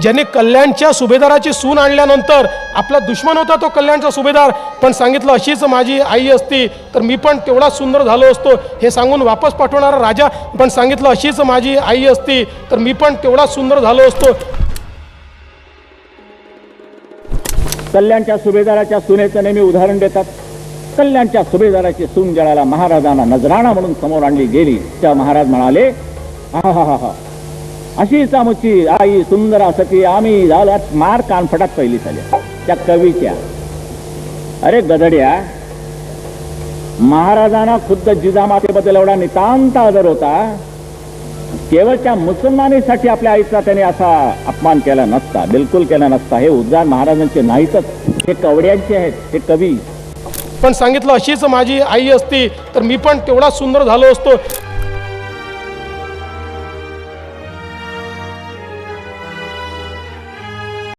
ज्यांनी कल्याणच्या सुभेदाराची सून आणल्यानंतर आपला दुश्मन होता तो कल्याणचा सुभेदार. पण सांगितलं अशीच माझी आई असती तर मी पण तेवढाच सुंदर झालो असतो. हे सांगून वापस पाठवणारा राजा पण सांगितलं अशीच माझी आई असती तर मी पण तेवढाच सुंदर झालो असतो. कल्याणच्या सुभेदाराच्या सुनेचं नेहमी उदाहरण देतात. कल्याणच्या सुभेदाराची सून जळाला महाराजांना नजराणा म्हणून समोर आणली गेली त्या महाराज म्हणाले हा हा हा हा अशीच आमची आई सुंदर असती आम्ही झाल्यात मार कानफटात पहिली झाल्या त्या कवीच्या. अरे गधड्या महाराजांना खुद्द जिजामातेबद्दल एवढा नितांत आदर होता केवळ त्या मुसलमानीसाठी आपल्या आईचा त्याने असा अपमान केला नसता बिलकुल केला नसता. हे उद्गार महाराजांचे नाहीतच. हे कवड्यांचे आहेत हे कवी. पण सांगितलं अशीच माझी आई असती तर मी पण तेवढा सुंदर झालो असतो.